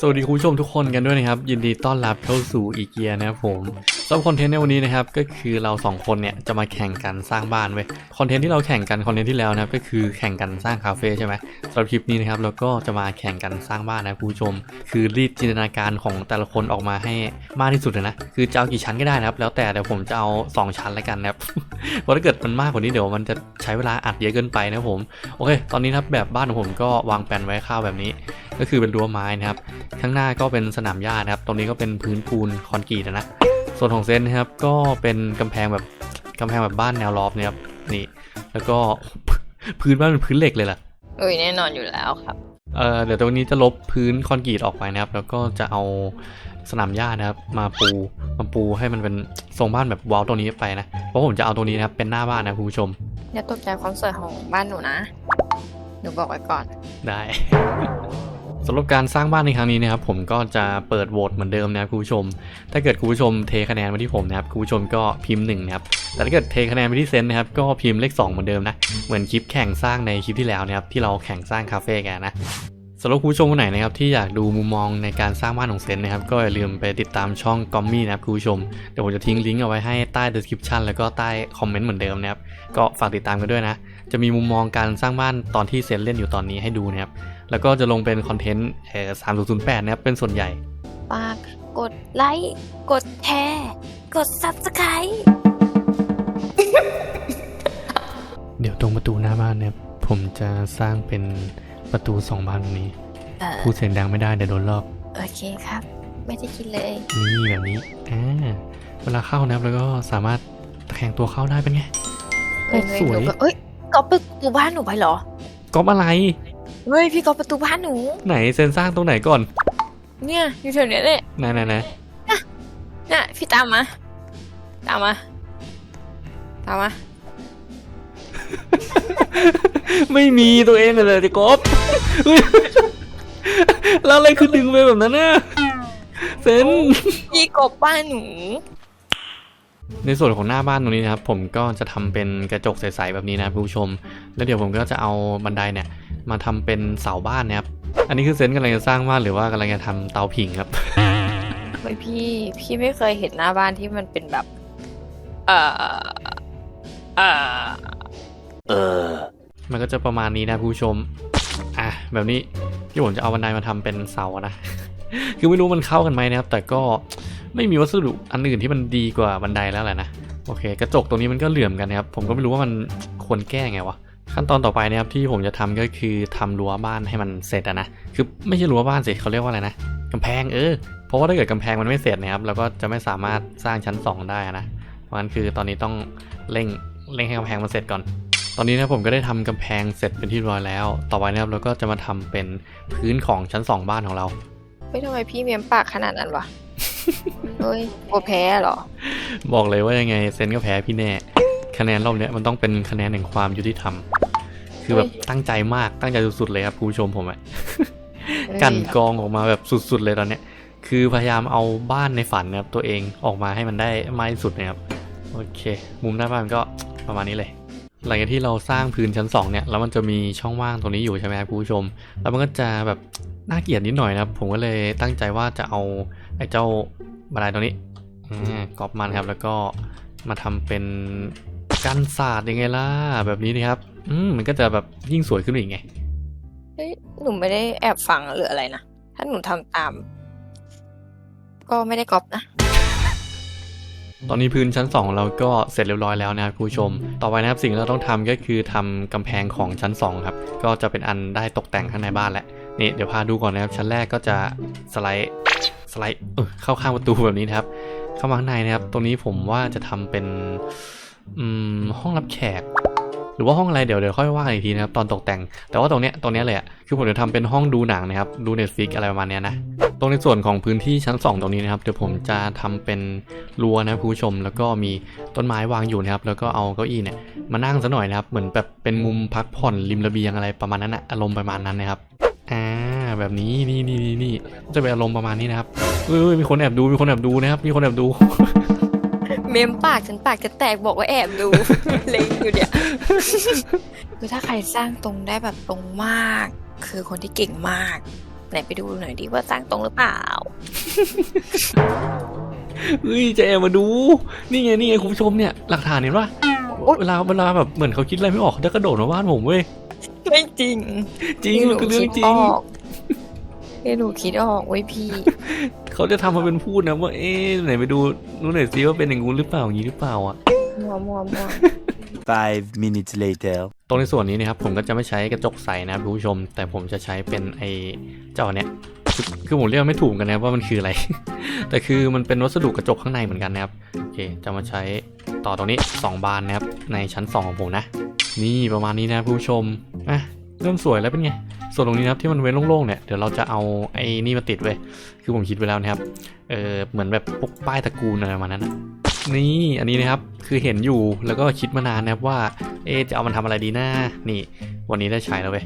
สวัสดีคุณผู้ชมทุกคนกันด้วยนะครับ ยินดีต้อนรับเข้าสู่อีเกียนะครับผมสำหรับคอนเทนต์ในวันนี้นะครับก็คือเราสองคนเนี่ยจะมาแข่งกันสร้างบ้านเว้ยคอนเทนต์ที่เราแข่งกันคอนเทนต์ที่แล้วนะครับก็คือแข่งกันสร้างคาเฟ่ใช่ไหมสำหรับคลิปนี้นะครับเราก็จะมาแข่งกันสร้างบ้านนะคุณผู้ชม คือรีดจินตนาการของแต่ละคนออกมาให้มากที่สุดเลยนะคือจะเอากี่ชั้นก็ได้นะครับ แล้วแต่แต่ผมจะเอาสองชั้นล้วกันนะครับเพราะถ้าเกิดมันมากกว่านี้เดี๋ยวมันจะใช้เวลาอัดเยอะเกินไปนะครับผมโอเค ตอนนี้นะครับแบบบ้านของผมก็วางแผนไว้คร่าวแบบนี้ ก็คือเป็นรั้วไม้นะครับ ข้างหน้าก็เป็นสนามหญ้านะครับ ตรงนี้ก็เป็นพื้นปูนคอนกรีตนะ ส่วนของเซนนะครับก็เป็นกำแพงแบบกำแพงแบบบ้านแนวรอบนะครับนี่ แล้วก็พื้นบ้านเป็นพื้นเหล็กเลยล่ะเอ้ยแน่นอนอยู่แล้วครับเอ่อเดี๋ยวตรงนี้จะลบพื้นคอนกรีตออกไปนะครับ แล้วก็จะเอาสนามหญ้านะครับ มาปูมาปูให้มันเป็นทรงบ้านแบบวอลตรงนี้ไปนะเพราะผมจะเอาตรงนี้นะครับเป็นหน้าบ้านนะคุณผู้ชมอย่าตกใจความสวยของบ้านหนูนะ หนูบอกไว้ก่อนได้ สำหรับการสร้างบ้านในครั้งนี้นะครับผมก็จะเปิดโหวตเหมือนเดิมนะครับคุณผู้ชม ถ้าเกิดคุณผู้ชมเทคะแนนมาที่ผมนะครับคุณผู้ชมก็พิมพ์หนึ่งนะครับแต่ถ้าเกิดเทคะแนนไปที่เซนต์นะครับก็พิมพ์เลข2เหมือนเดิมนะเหมือนคลิปแข่งสร้างในคลิปที่แล้วนะครับที่เราแข่งสร้างคาเฟ่กันนะสำหรับคุณผู้ชมคนไหนนะครับที่อยากดูมุมมองในการสร้างบ้านของเซนต์นะครับก็อย่าลืมไปติดตามช่องกอมมี่นะครับคุณผู้ชมเดี๋ยวผมจะทิ้งลิงก์เอาไว้ให้ใต้ description แล้วก็ใต้คอมเมนต์เหมือนเดิมนะครับก็ฝากติดตามกันด้วยนะ จะมีมุมมองการสร้างบ้านตอนที่เซนเล่นอยู่ตอนนี้ให้ดูนะครับ แล้วก็จะลงเป็นคอนเทนต์เอ่อ3008นะครับ เป็นส่วนใหญ่ฝากกดไลค์ กดแชร์ กด subscribe เดี๋ยวตรงประตูหน้าบ้านเนี่ย ผมจะสร้างเป็นประตูสองบานตรงนี้เออพูดเสียงดังไม่ได้เดี๋ยวโดนลอก โอเคครับ ไม่ได้คิดเลย นี่แบบนี้อ่าเวลาเข้านะครับแล้วก็สามารถตะแคงตัวเข้าได้เป็นไง เฮ้ยสวยหนูก็เอ้ยก๊อปประตูบ้านหนูไปเหรอ ก๊อปอะไร เฮ้ยพี่ก๊อปประตูบ้านหนู ไหนเซนสร้างตรงไหนก่อน เนี่ยอยู่แถวเนี้ยแหละไหนไหนไหนน่ะพี่ตามมาตามมาตามมาไม่มีตัวเองเลยจะก๊อปเฮ้ยแล้วอะไรคือดึงไปแบบนั้นน่ะเซนพี่ก๊อปบ้านหนู ในส่วนของหน้าบ้านตรงนี้นะครับ ผมก็จะทำเป็นกระจกใสๆแบบนี้นะครับคุณผู้ชม แล้วเดี๋ยวผมก็จะเอาบันไดเนี่ย มาทำเป็นเสาบ้านนะครับ อันนี้คือเซนต์กำลังจะสร้างบ้านหรือว่ากำลังจะทำเตาผิงครับเฮ้ยพี่พี่ไม่เคยเห็นหน้าบ้านที่มันเป็นแบบ เอ่อเอ่อมันก็จะประมาณนี้นะคุณผู้ชม อะแบบนี้ที่ผมจะเอาบันไดมาทำเป็นเสานะ คือไม่รู้มันเข้ากันไหมนะครับ แต่ก็ไม่มีวัสดุอันอื่นที่มันดีกว่าบันไดแล้วแหละนะ โอเค กระจกตรงนี้มันก็เหลื่อมกันนะครับ ผมก็ไม่รู้ว่ามันควรแก้ไงวะ ขั้นตอนต่อไปนะครับที่ผมจะทำก็คือทำรั้วบ้านให้มันเสร็จอะนะคือไม่ใช่รั้วบ้านสิเขาเรียกว่าอะไรนะกำแพงเออเพราะว่าถ้าเกิดกำแพงมันไม่เสร็จนะครับเราก็จะไม่สามารถสร้างชั้น 2 ได้นะเพราะฉะนั้นคือตอนนี้ต้องเร่งเร่งให้กำแพงมันเสร็จก่อน ตอนนี้นะผมก็ได้ทำกำแพงเสร็จเป็นที่เรียบร้อยแล้ว ต่อไปนะครับเราก็จะมาทำเป็นพื้นของชั้น 2 บ้านของเราเฮ้ยทำไมพี่เมียมปากขนาดนั้นวะเฮ้ยกลัวแพ้เหรอ บอกเลยว่ายังไงเซนก็แพ้พี่แน่ คะแนนรอบเนี้ยมันต้องเป็นคะแนนแห่งความยุติธรรม คือแบบตั้งใจมากตั้งใจสุดๆเลยครับคุณผู้ชมผมอะกันกรองออกมาแบบสุดๆเลยตอนเนี้ย คือพยายามเอาบ้านในฝันนะครับตัวเองออกมาให้มันได้มากที่สุดนะครับโอเค มุมหน้าบ้านก็ประมาณนี้เลย หลังจากที่เราสร้างพื้นชั้น2เนี่ยแล้วมันจะมีช่องว่างตรงนี้อยู่ใช่ไหมครับคุณผู้ชม แล้วมันก็จะแบบน่าเกลียดนิดหน่อยนะครับ ผมก็เลยตั้งใจว่าจะเอาไอ้เจ้าบันไดตรงนี้อ่ากรอบมันครับแล้วก็มาทำเป็น กันศาสตร์ยังไงล่ะแบบนี้นะครับ อืมมันก็จะแบบยิ่งสวยขึ้นไปอีกไงเฮ้ยหนูไม่ได้แอบฟังหรืออะไรนะ ถ้าหนูทำตาม ก็ไม่ได้ก๊อปนะตอนนี้พื้นชั้น 2 เราก็เสร็จเรียบร้อยแล้วนะครับคุณผู้ชม ต่อไปนะครับสิ่งที่เราต้องทำก็คือทำกำแพงของชั้น 2 ครับ ก็จะเป็นอันได้ตกแต่งข้างในบ้านแล้วนี่เดี๋ยวพาดูก่อนนะครับ ชั้นแรกก็จะสไลด์สไลด์เออเข้าข้างประตูแบบนี้นะครับ เข้ามาข้างในนะครับ ตรงนี้ผมว่าจะทำเป็น อืมห้องรับแขก หรือว่าห้องอะไรเดี๋ยวเดี๋ยวค่อยว่าอีกทีนะครับตอนตกแต่ง แต่ว่าตรงเนี้ยตรงเนี้ยเลยอะคือผมจะทำเป็นห้องดูหนังนะครับดู Netflix อะไรประมาณเนี้ยนะตรงในส่วนของพื้นที่ชั้น 2 ตรงนี้นะครับเดี๋ยวผมจะทำเป็นรั้วนะคุณผู้ชม แล้วก็มีต้นไม้วางอยู่นะครับ แล้วก็เอาเก้าอี้เนี่ยมานั่งซะหน่อยนะครับ เหมือนแบบเป็นมุมพักผ่อนริมระเบียงอะไรประมาณนั้นนะอารมณ์ประมาณนั้นนะครับอ่าแบบนี้นี่นี่นี่นี่จะเป็นอารมณ์ประมาณนี้นะครับเอ้ยมีคนแอบดูมีคนแอบดูนะครับมีคนแอบดู มมปากฉันปากจะแตกบอกว่าแอบดูเล็งอยู่เนี่ยคือถ้าใครสร้างตรงได้แบบตรงมาก คือคนที่เก่งมากไหนไปดูหน่อยดิว่าสร้างตรงหรือเปล่าเฮ้ยจะแอบมาดู นี่ไงนี่ไงคุณผู้ชมเนี่ยหลักฐานเห็นปะเวลาเวลาแบบเหมือนเขาคิดอะไรไม่ออกเขาจะกระโดดมาบ้านผมเว้ยไม่จริง จริงนี่หมันนูคือเรื่อคิงดจริองอกนี่หนูคิดออกเว้ยพี่ เขาจะทำมาเป็นพูดนะว่าเอ๊ะไหนไปดูนู้นหน่อยซิว่าเป็นอย่างงู้นหรือเปล่าอย่างนี้หรือเปล่าอะ มัวมัวมัว Five minutes later. ตรงในส่วนนี้นะครับผมก็จะไม่ใช้กระจกใสนะครับคุณผู้ชม แต่ผมจะใช้เป็นไอ้เจ้าเนี้ยคือคือผมเรียกไม่ถูกกันนะครับว่ามันคืออะไร แต่คือมันเป็นวัสดุกระจกข้างในเหมือนกันนะครับโอเคจะมาใช้ต่อตรงนี้ 2 บานนะครับในชั้น 2 ของผมนะ นี่ประมาณนี้นะครับคุณผู้ชมอะ เริ่มสวยแล้วเป็นไง ส่วนตรงนี้นะครับที่มันเว้นโล่งๆเนี่ยเดี๋ยวเราจะเอาไอ้นี่มาติดไว้ยคือผมคิดไว้แล้วนะครับเออเหมือนแบบพวกป้ายตระกูลอะไรประมาณนั้นนะนี่อันนี้นะครับคือเห็นอยู่แล้วก็คิดมานานนะครับว่าเอ๊จะเอามันทำอะไรดีนะนี่ วันนี้ได้ใช้แล้วเว้ย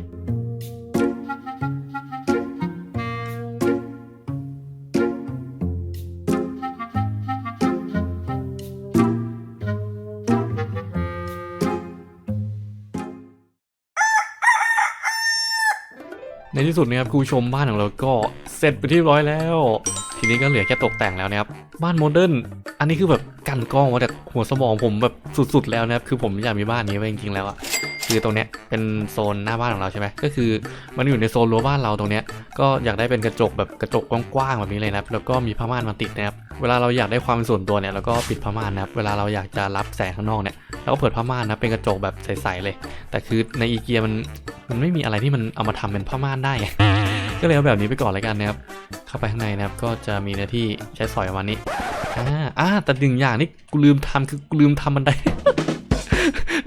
ที่สุดนะครับคุณชมบ้านของเราก็เสร็จไปที่ร้อยแล้ว ทีนี้ก็เหลือแค่ตกแต่งแล้วนะครับบ้านโมเดิร์นอันนี้คือแบบกันกล้องมาจากหัวสมองผมแบบสุดๆแล้วนะครับคือผมอยากมีบ้านนี้ไว้จริงๆแล้วอะ คือตรงเนี้ยเป็นโซนหน้าบ้านของเราใช่ไหมก็คือมันอยู่ในโซนรั้วบ้านเราตรงเนี้ยก็อยากได้เป็นกระจกแบบกระจกกว้างๆแบบนี้เลยนะครับแล้วก็มีผ้าม่านมาติดนะครับเวลาเราอยากได้ความเป็นส่วนตัวเนี่ยเราก็ปิดผ้าม่านนะครับเวลาเราอยากจะรับแสงข้างนอกเนี่ยเราก็เปิดผ้าม่านนะเป็นกระจกแบบใสๆเลย แต่คือในอีเกียมันมันไม่มีอะไรที่มันเอามาทำเป็นผ้าม่านได้ก็เลยเอาแบบนี้ไปก่อนเลยกันนะครับ เข้าไปข้างในนะครับ ก็จะมีหน้าที่ใช้สอยประมาณนี้ อ่า อ่า แต่หนึ่งอย่างนี่กูลืมทำคือกูลืมทำบันได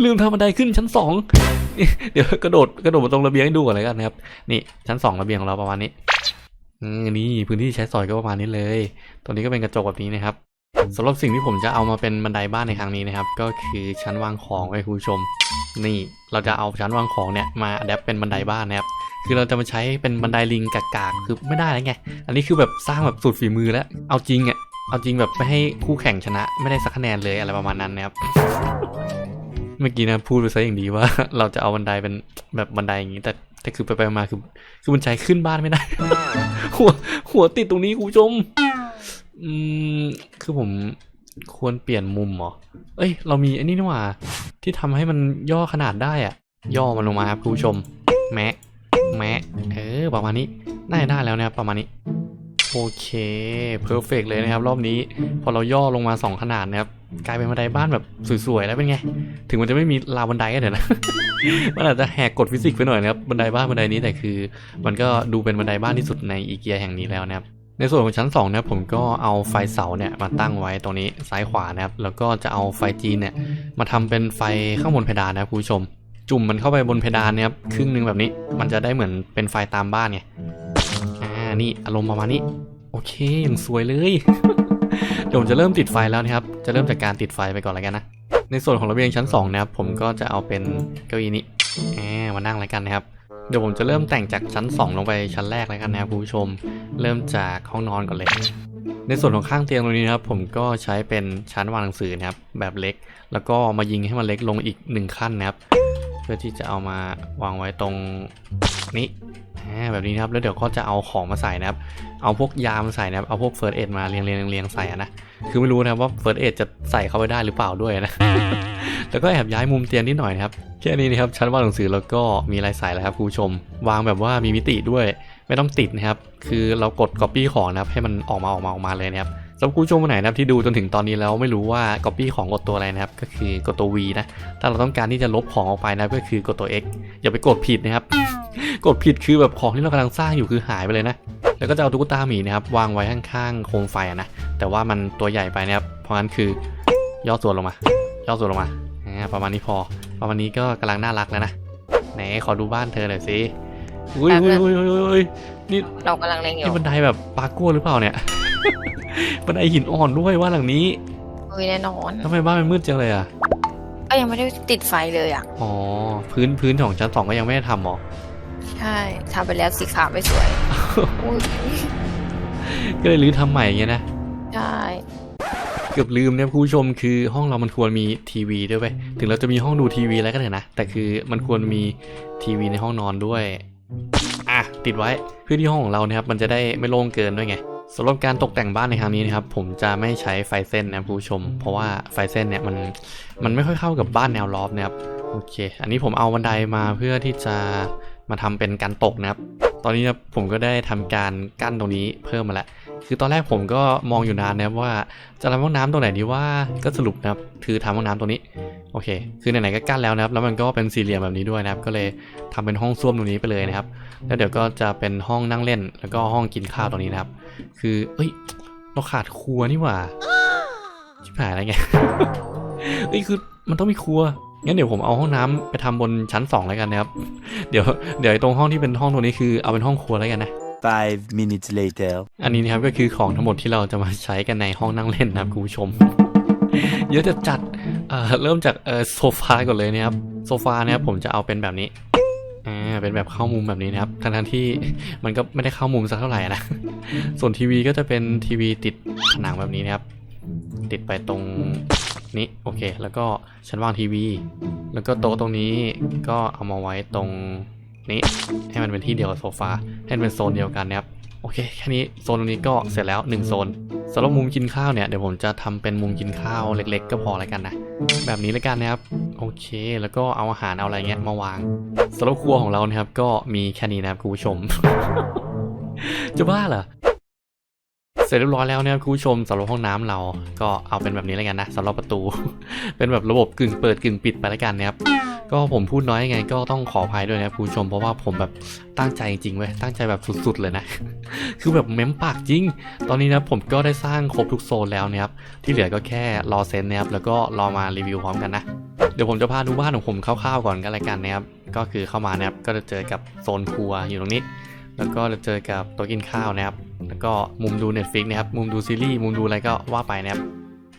ลืมทำบันไดขึ้นชั้นสองเดี๋ยวกระโดดกระโดดมาตรงระเบียงให้ดูก่อนเลยกันนะครับ นี่ชั้นสองระเบียงของเราประมาณนี้นี่พื้นที่ใช้สอยก็ประมาณนี้เลย ตรงนี้ก็เป็นกระจกแบบนี้นะครับสำหรับสิ่งที่ผมจะเอามาเป็นบันไดบ้านในครั้งนี้นะครับ ก็คือชั้นวางของไว้คุณผู้ชม นี่เราจะเอาชั้นวางของเนี่ยมาอัดแอปเป็นบันไดบ้านนะครับคือเราจะมาใช้เป็นบันไดลิงกากๆคือไม่ได้แล้วไง อันนี้คือแบบสร้างแบบสุดฝีมือแล้ว เอาจริงอะเอาจริงแบบไม่ให้คู่แข่งชนะ ไม่ได้สักคะแนนเลยอะไรประมาณนั้นนะครับ เมื่อกี้นะพูดไปซะอย่างดีว่า เราจะเอาบันไดเป็นแบบบันไดอย่างนี้ แต่แต่คือไปไปมาคือ คือมันใช้ขึ้นบ้านไม่ได้ หัว หัวติดตรงนี้คุณผู้ชม อืมคือผมควรเปลี่ยนมุมเหรอ เอ้ย เรามีอันนี้นี่หว่า ที่ทำให้มันย่อขนาดได้อะย่อมันลงมาครับคุณผู้ชม แมะแมะเออประมาณนี้น่าจะได้แล้วนะครับประมาณนี้ โอเคเพอร์เฟกเลยนะครับ รอบนี้พอเราย่อลงมา 2 ขนาดนะครับกลายเป็นบันไดบ้านแบบสวยๆแล้วเป็นไง ถึงมันจะไม่มีราวบันไดก็เถอะนะ มันอาจจะแหกกฎฟิสิกส์ไปหน่อยนะครับบันไดบ้านบันไดนี้แต่คือ มันก็ดูเป็นบันไดบ้านที่สุดในอีเกียแห่งนี้แล้วนะครับในส่วนของชั้น2นะครับผมก็เอาไฟเสาเนี่ยมาตั้งไว้ตรงนี้ซ้ายขวานะครับแล้วก็จะเอาไฟจีนเนี่ยมาทำเป็นไฟข้างบนเพดานนะครับคุณผู้ชม จุ่มมันเข้าไปบนเพดานเนี่ยครับครึ่งหนึงแบบนี้มันจะได้เหมือนเป็นไฟตามบ้านไง อานี่อารมณ์ประมาณนี้ โอเคอย่างสวยเลยเดี๋ยวผมจะเริ่มติดไฟแล้วนะครับ จะเริ่มจากการติดไฟไปก่อนแล้วกันนะ ในส่วนของระเบียงชั้น2นะครับผมก็จะเอาเป็นเก้าอี้นี้แหมมานั่งแล้วกันนะครับ เดี๋ยวผมจะเริ่มแต่งจากชั้น 2 ลงไปชั้นแรกแล้วกันนะครับคุณผู้ชม เริ่มจากห้องนอนก่อนเลย ในส่วนของข้างเตียงตรงนี้นะครับ ผมก็ใช้เป็นชั้นวางหนังสือนะครับ แบบเล็ก แล้วก็มายิงให้มันเล็กลงอีกหนึ่งขั้นนะครับ เพื่อที่จะเอามาวางไว้ตรงนี้ แบบนี้นะครับแล้วเดี๋ยวก็จะเอาของมาใส่นะครับ เอาพวกยามาใส่นะครับ เอาพวกเฟิร์สเอ็ดมาเรียงเรียงเรียงใส่นะ คือไม่รู้นะครับว่าเฟิร์สเอ็ดจะใส่เข้าไปได้หรือเปล่าด้วยนะ แล้วก็แอบย้ายมุมเตียงนิดหน่อยนะครับ แค่นี้นะครับชั้นวางหนังสือแล้วก็มีลายใส่แล้วครับคุณผู้ชม วางแบบว่ามีมิติด้วย ไม่ต้องติดนะครับ คือเรากด Copy ของนะครับ ให้มันออกมาออกมาออกมาเลยนะครับ สำหรับคุณผู้ชมคนไหนนะครับที่ดูจนถึงตอนนี้แล้วไม่รู้ว่า Copy ของกดตัวอะไรนะครับก็คือกดตัว V นะถ้าเราต้องการที่จะลบของออกไปนะครับก็คือกดตัว X อย่าไปกดผิดนะครับกดผิดคือแบบของที่เรากำลังสร้างอยู่คือหายไปเลยนะ แล้วก็จะเอาตุ๊กตาหมีนะครับวางไว้ข้างๆโคมไฟอะนะแต่ว่ามันตัวใหญ่ไปนะครับเพราะงั้นคือย่อส่วนลงมา ย่อส่วนลงมาอ่าประมาณนี้พอ ประมาณนี้ก็กำลังน่ารักแล้วนะไหนขอดูบ้านเธอหน่อยสิอุ้ยอุ้ยอุ้ยอุ้ยอุ้ยนี่เรากำลังเล็งอยู่นี่บันไดแบบปาโก้หรือเปล่าเนี่ย บันไดหินอ่อนด้วยว่าหลังนี้เฮ้ยแน่นอน ทำไมบ้านมันมืดจังเลยอะ ก็ยังไม่ได้ติดไฟเลยอะ อ๋อ พื้นพื้นของชั้นสองก็ยังไม่ได้ทำหรอ ใช่ทำไปแล้วสีขาวไม่สวย อุ๊ยก็เลยรื้อทำใหม่อย่างเงี้ยนะ ใช่ เกือบลืมเนี่ยคุณผู้ชมคือห้องเรามันควรมีทีวีด้วยเว้ยถึงเราจะมีห้องดูทีวีอะไรก็เถอะนะ แต่คือมันควรมีทีวีในห้องนอนด้วย อะ ติดไว้เพื่อที่ห้องของเรานะครับมันจะได้ไม่โล่งเกินด้วยไง สำหรับการตกแต่งบ้านในครั้งนี้นะครับผมจะไม่ใช้ไฟเส้นนะครับคุณผู้ชม เพราะว่าไฟเส้นเนี่ยมันมันไม่ค่อยเข้ากับบ้านแนวลอฟนะครับโอเค อันนี้ผมเอาบันไดมาเพื่อที่จะมาทำเป็นการตกนะครับ ตอนนี้นะผมก็ได้ทำการกั้นตรงนี้เพิ่มมาแล้ว คือตอนแรกผมก็มองอยู่นานนะครับว่าจะทำห้องน้ำตรงไหนดีว่าก็สรุปนะครับคือทำห้องน้ำตรงนี้โอเค คือไหนๆก็กั้นแล้วนะครับ แล้วมันก็เป็นสี่เหลี่ยมแบบนี้ด้วยนะครับ ก็เลยทำเป็นห้องส้วมตรงนี้ไปเลยนะครับ แล้วเดี๋ยวก็จะเป็นห้องนั่งเล่น แล้วก็ห้องกินข้าวตรงนี้นะครับ คือ เอ้ย เราขาดครัวนี่หว่า ชิบหายอะไรไงเอ้ย คือมันต้องมีครัว งั้นเดี๋ยวผมเอาห้องน้ำไปทำบนชั้นสองแล้วกันนะครับ เดี๋ยว เดี๋ยวตรงห้องที่เป็นห้องตรงนี้คือเอาเป็นห้องครัวแล้วกันนะ Five minutes later. อันนี้นะครับก็คือของทั้งหมดที่เราจะมาใช้กันในห้องนั่งเล่นนะครับคุณผู้ชม เยอะจะจัดเเริ่มจากโซฟาก่อนเลยนะครับ โซฟานะครับผมจะเอาเป็นแบบนี้อ่าเป็นแบบเข้ามุมแบบนี้นะครับทั้งที่มันก็ไม่ได้เข้ามุมสักเท่าไหร่นะ ส่วนทีวีก็จะเป็นทีวีติดผนังแบบนี้นะครับ ติดไปตรงนี้โอเค แล้วก็ชั้นวางทีวี แล้วก็โต๊ะตรงนี้ก็เอามาไว้ตรง นี้ให้มันเป็นที่เดียวกับโซฟาให้มันเป็นโซนเดียวกันนะครับโอเคแค่นี้โซนตรงนี้ก็เสร็จแล้ว 1 โซนสำหรับมุมกินข้าวเนี่ยเดี๋ยวผมจะทำเป็นมุมกินข้าวเล็ก ๆ ก็พอแล้วกันนะแบบนี้แล้วกันนะครับโอเค แล้วก็เอาอาหารเอาอะไรเงี้ยมาวางสำหรับครัวของเรานะครับก็มีแค่นี้นะครับคุณผู้ชมจะบ้าเหรอ เสร็จเรียบร้อยแล้วนะครับคุณผู้ชมสำหรับห้องน้ำเราก็เอาเป็นแบบนี้แล้วกันนะสำหรับประตู เป็นแบบระบบกึ่งเปิดกึ่งปิดไปแล้วกันนะครับก็ผมพูดน้อยยังไงก็ต้องขออภัยด้วยนะครับคุณผู้ชมเพราะว่าผมแบบตั้งใจจริงเว้ยตั้งใจแบบสุดๆเลยนะ คือแบบเม้มปากจริง ตอนนี้นะผมก็ได้สร้างครบทุกโซนแล้วนะครับที่เหลือก็แค่รอเซนนะครับแล้วก็รอมารีวิวพร้อมกันนะเดี๋ยวผมจะพาดูบ้านของผมคร่าวๆก่อนกันละกันนะครับก็คือเข้ามานะครับก็จะเจอกับโซนครัวอยู่ตรงนี้ แล้วก็จะเจอกับโต๊ะกินข้าวนะครับ แล้วก็มุมดู Netflix นะครับ มุมดูซีรีส์ มุมดูอะไรก็ว่าไปนะครับ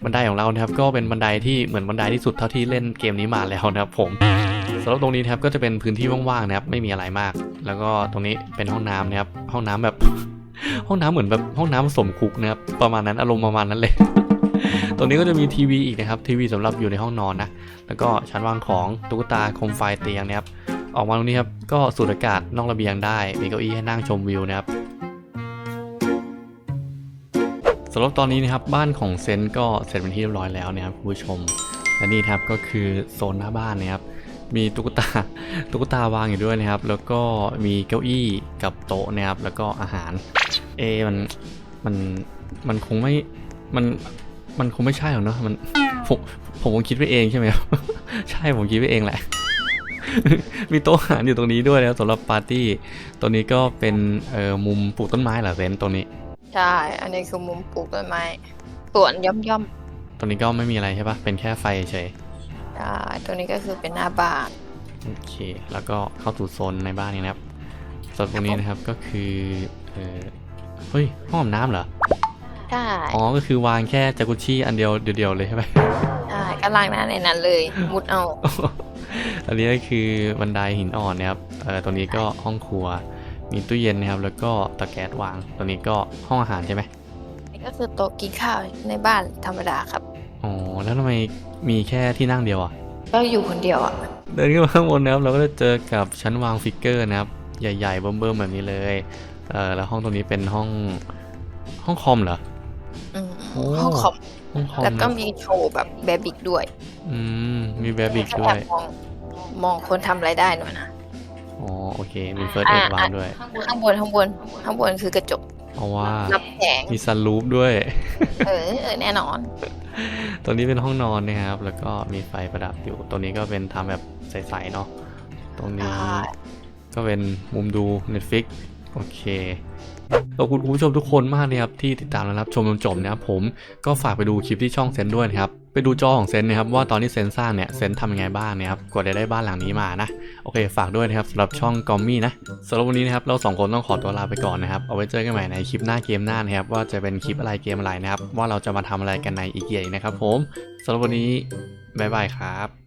บันไดของเรานะครับก็เป็นบันไดที่เหมือนบันไดที่สุดเท่าที่เล่นเกมนี้มาแล้วนะครับผมสำหรับตรงนี้นะครับก็จะเป็นพื้นที่ว่างๆนะครับ ไม่มีอะไรมาก แล้วก็ตรงนี้เป็นห้องน้ำนะครับ ห้องน้ำแบบ ห้องน้ำเหมือนแบบห้องน้ำผสมคุกนะครับ ประมาณนั้นอารมณ์ประมาณนั้นเลย ตรงนี้ก็จะมีทีวีอีกนะครับ ทีวีสำหรับอยู่ในห้องนอนนะ แล้วก็ชั้นวางของตุ๊กตาโคมไฟเตียงนะครับ ออกมาตรงนี้ครับ ก็สูดอากาศนอกระเบียงได้ มีเก้าอี้ให้นั่งชมวิวนะครับสำหรับตอนนี้นะครับบ้านของเซนก็เสร็จเป็นที่เรียบร้อยแล้วนะครับคุณผู้ชม และนี่ครับก็คือโซนหน้าบ้านนะครับ มีตุ๊กตาตุ๊กตาวางอยู่ด้วยนะครับ แล้วก็มีเก้าอี้กับโต๊ะนะครับ แล้วก็อาหาร เอมันมันมันคงไม่มันมันคงไม่ใช่หรอกเนอะมันผมผมคงคิดไปเองใช่ไหมครับ ใช่ผมคิดไปเองแหละ มีโต๊ะอาหารอยู่ตรงนี้ด้วยนะครับสำหรับปาร์ตี้ ตัวนี้ก็เป็นเอ่อมุมปลูกต้นไม้เหรอเซนตรงนี้ ใช่ อันนี้คือมุมปลูกต้นไม้สวนย่อมย่อมตรงนี้ก็ไม่มีอะไรใช่ปะเป็นแค่ไฟเฉยๆใช่ตัวนี้ก็คือเป็นหน้าบ้านโอเค แล้วก็เข้าสู่โซนในบ้านนี้นะครับส่วนตรงนี้นะครับก็คือเออเฮ้ยห้องอาบน้ำเหรอใช่อ๋อก็คือวางแค่จากุชชี่อันเดียวเดียวๆเลยใช่ไหมใช่ก็ล้างหน้าในนั้นเลย มุดเอา อันนี้ก็คือบันไดหินอ่อนนะครับเออตรงนี้ก็ห้องครัว มีตู้เย็นนะครับ แล้วก็เตะแก๊สวาง ตัวนี้ก็ห้องอาหารใช่ไหมนี่ก็คือโต๊ะกินข้าวในบ้านธรรมดาครับ อ๋อ แล้วทำไมมีแค่ที่นั่งเดียวอะ ก็อยู่คนเดียวอะ เดินขึ้นมาข้างบนนะครับ เราก็จะเจอกับชั้นวางฟิกเกอร์นะครับ ใหญ่ๆเบิ่มๆแบบนี้เลย เออแล้วห้องตรงนี้เป็นห้องห้องคอมเหรออืมโอ้ห้องคอมห้องคอม แล้วก็นะมีโชว์แบบแบบิกด้วย อืม มีแบบิกก็ด้แอวยบ มองมองคนทำอะไรได้หน่อยนะอ๋อโอเค มีเฟิร์สเอ็ดวางด้วย ข้างบนข้างบนข้างบนคือกระจกเพราะว่ารับแสงมีซันรูฟด้วย เออเออแน่นอนตัวนี้เป็นห้องนอนนะครับ แล้วก็มีไฟประดับอยู่ตัวนี้ก็เป็นทำแบบใสๆเนาะตรงนี้ใช่ก็เป็นมุมดู Netflix โอเคขอบคุณคุณผู้ชมทุกคนมากนะครับที่ติดตามและรับชมจนจบนะครับผมก็ฝากไปดูคลิปที่ช่องเซนด้วยนะครับ ไปดูจอของเซนนะครับว่าตอนที่เซนสร้างเนี่ยเซนทำยังไงบ้างนะครับกว่าจะได้บ้านหลังนี้มานะโอเคฝากด้วยนะครับสำหรับช่องกอมมี่นะสำหรับวันนี้นะครับเราสองคนต้องขอตัวลาไปก่อนนะครับเอาไว้เจอกันใหม่ในคลิปหน้าเกมหน้านะครับว่าจะเป็นคลิปอะไรเกมอะไรนะครับว่าเราจะมาทำอะไรกันในอีกเกียนะครับผมสำหรับวันนี้บ๊ายบายครับ